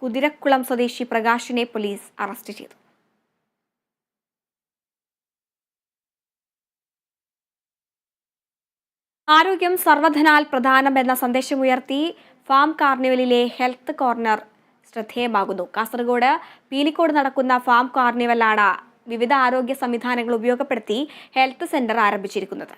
കുതിരക്കുളം സ്വദേശി പ്രകാശിനെ police arrest ചെയ്തു. ആരോഗ്യം സർവധനാൽ പ്രധാനമെന്ന സന്ദേശമുയർത്തി ഫാം കാർണിവലിലെ ഹെൽത്ത് കോർണർ ശ്രദ്ധേയമാകുന്നു. കാസർഗോഡ് പീലിക്കോട് നടക്കുന്ന ഫാം കാർണിവലാണ് വിവിധ ആരോഗ്യ സംവിധാനങ്ങൾ ഉപയോഗപ്പെടുത്തി ഹെൽത്ത് സെന്റർ ആരംഭിച്ചിരിക്കുന്നത്.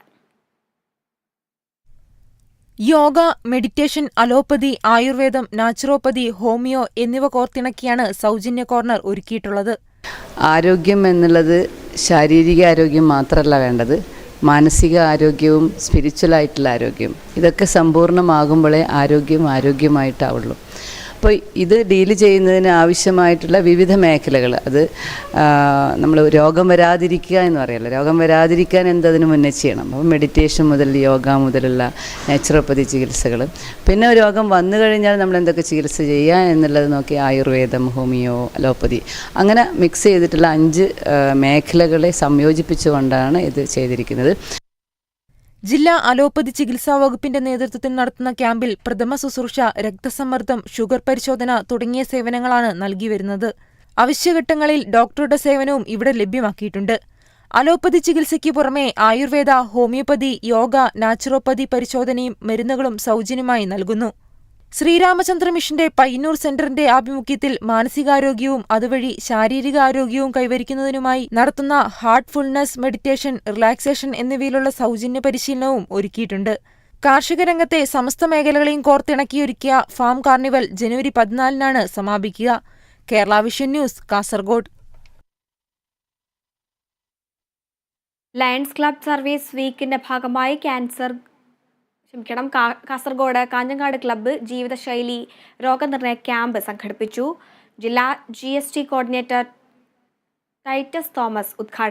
യോഗ മെഡിറ്റേഷൻ അലോപ്പതി ആയുർവേദം നാച്ചുറോപ്പതി ഹോമിയോ എന്നിവ കോർത്തിണക്കിയാണ് സൗജന്യ കോർണർ ഒരുക്കിയിട്ടുള്ളത്. ആരോഗ്യം എന്നുള്ളത് ശാരീരിക ആരോഗ്യം മാത്രമല്ല വേണ്ടത് മാനസിക ആരോഗ്യവും സ്പിരിച്വൽ ആയിട്ടുള്ള ആരോഗ്യം. ഇതൊക്കെ സമ്പൂർണമാകുമ്പോഴേ ആരോഗ്യം ആരോഗ്യമായിട്ടാവുള്ളൂ. അപ്പോൾ ഇത് ഡീൽ ചെയ്യുന്നതിന് ആവശ്യമായിട്ടുള്ള വിവിധ മേഖലകൾ. അത് നമ്മൾ രോഗം വരാതിരിക്കുക എന്ന് പറയല്ലോ. രോഗം വരാതിരിക്കാൻ എന്തതിനു മുന്നേ ചെയ്യണം. അപ്പോൾ മെഡിറ്റേഷൻ മുതൽ യോഗ മുതലുള്ള നാച്ചുറോപ്പതി ചികിത്സകൾ. പിന്നെ രോഗം വന്നു കഴിഞ്ഞാൽ നമ്മൾ എന്തൊക്കെ ചികിത്സ ചെയ്യുക എന്നുള്ളത് നോക്കി ആയുർവേദം ഹോമിയോ അലോപ്പതി. അങ്ങനെ മിക്സ് ചെയ്തിട്ടുള്ള അഞ്ച് മേഖലകളെ സംയോജിപ്പിച്ചുകൊണ്ടാണ് ഇത് ചെയ്തിരിക്കുന്നത്. ജില്ലാ അലോപ്പതി ചികിത്സാ വകുപ്പിന്റെ നേതൃത്വത്തിൽ നടത്തുന്ന ക്യാമ്പിൽ പ്രഥമ ശുശ്രൂഷ രക്തസമ്മർദ്ദം ഷുഗർ പരിശോധന തുടങ്ങിയ സേവനങ്ങളാണ് നൽകി വരുന്നത്. അവശ്യഘട്ടങ്ങളിൽ ഡോക്ടറുടെ സേവനവും ഇവിടെ ലഭ്യമാക്കിയിട്ടുണ്ട്. അലോപ്പതി ചികിത്സയ്ക്ക് പുറമെ ആയുർവേദ ഹോമിയോപ്പതി യോഗ നാച്ചുറോപ്പതി പരിശോധനയും മരുന്നുകളും സൗജന്യമായി നൽകുന്നു. ശ്രീരാമചന്ദ്ര മിഷന്റെ പയ്യന്നൂർ സെന്ററിന്റെ ആഭിമുഖ്യത്തിൽ മാനസികാരോഗ്യവും അതുവഴി ശാരീരികാരോഗ്യവും കൈവരിക്കുന്നതിനുമായി നടത്തുന്ന ഹാർട്ട്ഫുൾനെസ് മെഡിറ്റേഷൻ റിലാക്സേഷൻ എന്നിവയിലുള്ള സൗജന്യ പരിശീലനവും ഒരുക്കിയിട്ടുണ്ട്. കാർഷിക രംഗത്തെ സമസ്ത മേഖലകളെയും കോർത്തിണക്കിയൊരുക്കിയ ഫാം കാർണിവൽ ജനുവരി പതിനാലിനാണ് സമാപിക്കുക. Kerala vision news Kasaragod. Lions club service വീക്കിന്റെ ഭാഗമായി ക്യാൻസർ ക്ഷമിക്കണം. കാസർഗോഡ് കാഞ്ഞങ്ങാട് ക്ലബ്ബ് ജീവിതശൈലി രോഗനിർണയ ക്യാമ്പ് സംഘടിപ്പിച്ചു. ജില്ലാ ജി കോർഡിനേറ്റർ ടൈറ്റസ് തോമസ് ഉദ്ഘാടനം